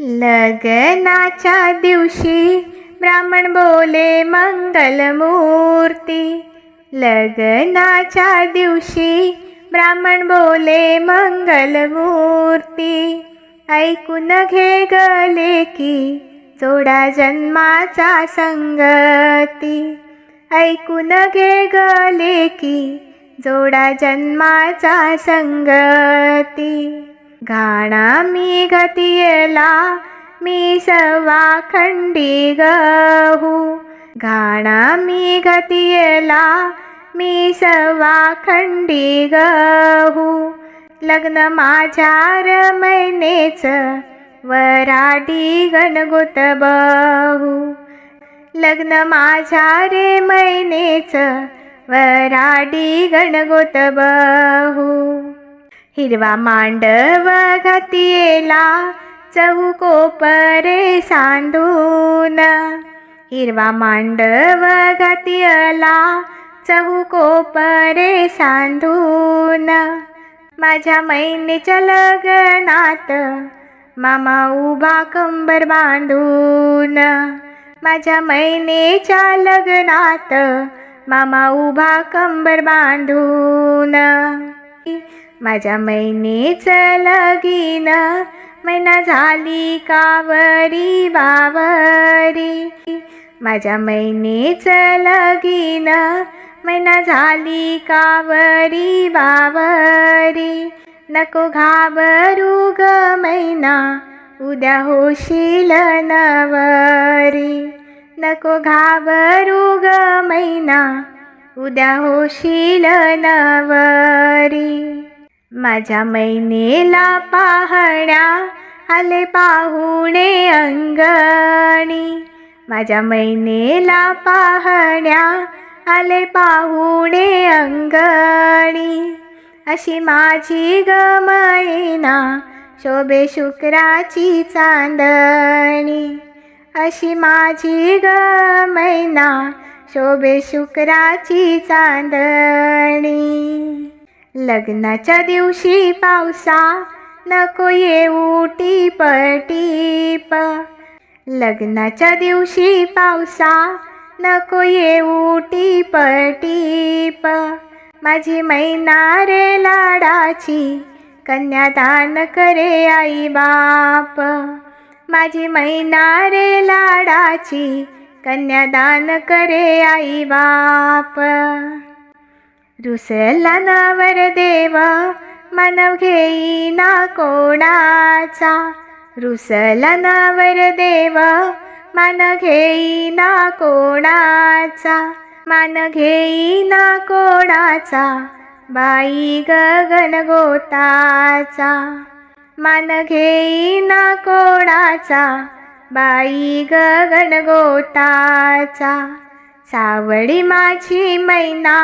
लग्नाच्या दिवशी ब्राह्मण बोले मंगलमूर्ती. लग्नाच्या दिवशी ब्राह्मण बोले मंगलमूर्ती. ऐकून घे गले की जोडा जन्माचा संगती. ऐकून घे गले की जोडा जन्माचा संगती. घाणा मी गतीला मी सवा खंडी गहू. घाणा मी गतीला मी सवा खंडी गहू. लग्न माझ्या रमैनेच वराडी गणगोत बहू. लग्न माझ्या रे मैनेच वराडी गणगोत बहू. हिरवा मांडव घातियेला चौकोपरे सांधून हिरवा मांडव घातियला चौकोपरे सांधून माझ्या मैनेच्या लग्नात मामा उभा कंबर बांधून. माझ्या मैनेच्या लग्नात मामा उभा कंबर बांधून. माझ्या मैनेच लगीन मैना झाली कावरी बावरी माझ्या मैनेच लगीन मैना झाली कावरी बावरी नको घाबरू ग मैना उद्या होशील नवरी. नको घाबरू ग मैना उद्या होशील नवरी. माझ्या मैनेला पाहण्या आले पाहुणे अंगणी. माझ्या मैनेला पाहण्या आले पाहुणे अंगणी. अशी माझी गमयना शोभे शुक्राची चांदणी. अशी माझी गमयना शोभे शुक्राची चांदणी. लग्नाच्या दिवशी पावसा नको येऊ टीप टीप लग्नाच्या दिवशी पावसा नको येऊ टीप टीप माझी मैना रे लाडाची कन्यादान करे आई बाप. माझी मैना रे लाडाची कन्यादान करे आई बाप. रुसला नावर देव मानव घेईना कोणाचा रुसला नावर देव मान घेईना कोणाचा मान घेईना कोणाचा बाई गगन गोताचा मान घेईना कोणाचा बाई गगन गोताचा सावळी माझी मैना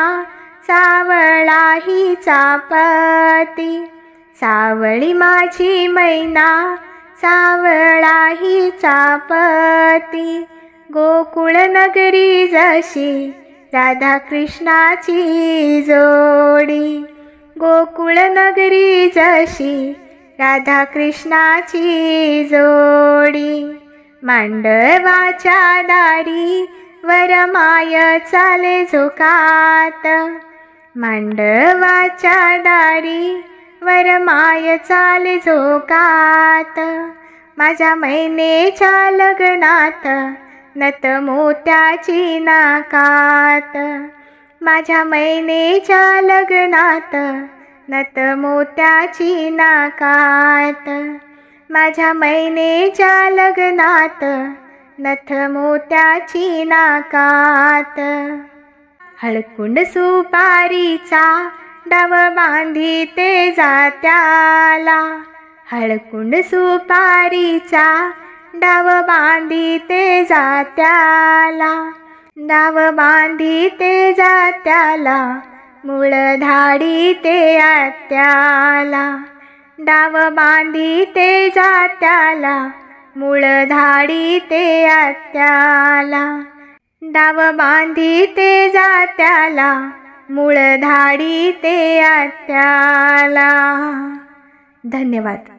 सावळा ही चापती. सावळी माझी मैना सावळा ही चापती. गोकुळ नगरी जशी राधा कृष्णाची जोडी. गोकुळ नगरी जशी राधा कृष्णाची जोडी मांडवाच्या दारी वरमाय चाले झोकात. मांडवाच्या दारी वरमाय चाल झोकात. माझ्या मैनेच्या लग्नात नत मोत्याची नाकात. माझ्या मैनेच्या लग्नात नत मोत्याची नाकात. माझ्या मैनेच्या लग्नात नथ मोत्याची नाकात. हळकुंड सुपारीचा डव बांधी ते जात्याला. हळकुंड सुपारीचा डाव बांधी ते जात्याला. डाव बांधी ते जात्याला मूळ धाडी ते आत्याला. डाव बांधी ते जात्याला मूळ धाडी ते आत्याला. डाव बांधी ते जात्याला मूळ धाडी ते आत्याला. धन्यवाद.